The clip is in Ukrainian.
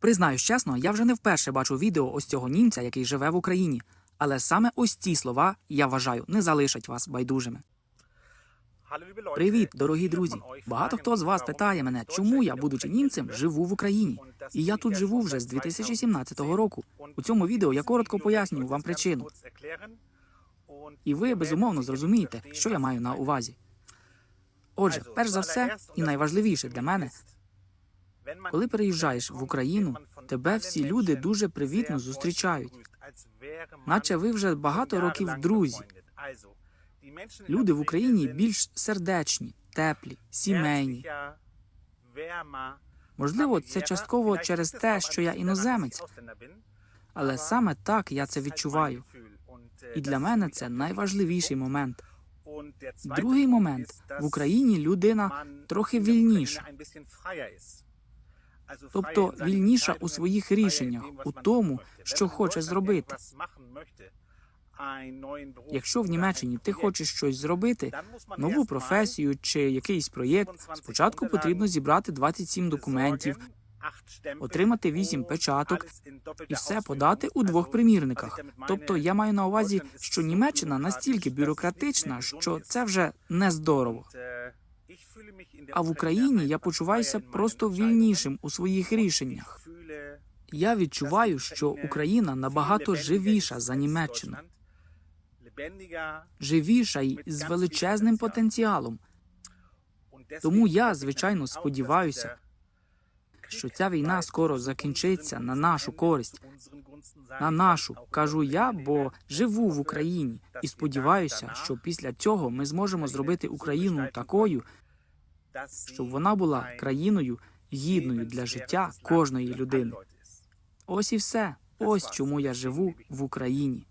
Признаюсь чесно, я вже не вперше бачу відео ось цього німця, який живе в Україні. Але саме ось ці слова, я вважаю, не залишать вас байдужими. Привіт, дорогі друзі! Багато хто з вас питає мене, чому я, будучи німцем, живу в Україні. І я тут живу вже з 2017 року. У цьому відео я коротко пояснюю вам причину. І ви безумовно зрозумієте, що я маю на увазі. Отже, перш за все, і найважливіше для мене, коли переїжджаєш в Україну, тебе всі люди дуже привітно зустрічають, наче ви вже багато років друзі. Люди в Україні більш сердечні, теплі, сімейні. Можливо, це частково через те, що я іноземець, але саме так я це відчуваю. І для мене це найважливіший момент. Другий момент в Україні людина трохи вільніша, тобто вільніша у своїх рішеннях, у тому, що хоче зробити. Якщо в Німеччині ти хочеш щось зробити, нову професію чи якийсь проєкт, спочатку потрібно зібрати 27 документів, отримати 8 печаток і все подати у двох примірниках. Тобто я маю на увазі, що Німеччина настільки бюрократична, що це вже не здорово. А в Україні я почуваюся просто вільнішим у своїх рішеннях. Я відчуваю, що Україна набагато живіша за Німеччину, живіша й з величезним потенціалом. Тому я, звичайно, сподіваюся, що ця війна скоро закінчиться на нашу користь. На нашу кажу я, бо живу в Україні і сподіваюся, що після цього ми зможемо зробити Україну такою, щоб вона була країною гідною для життя кожної людини. Ось і все. Ось чому я живу в Україні.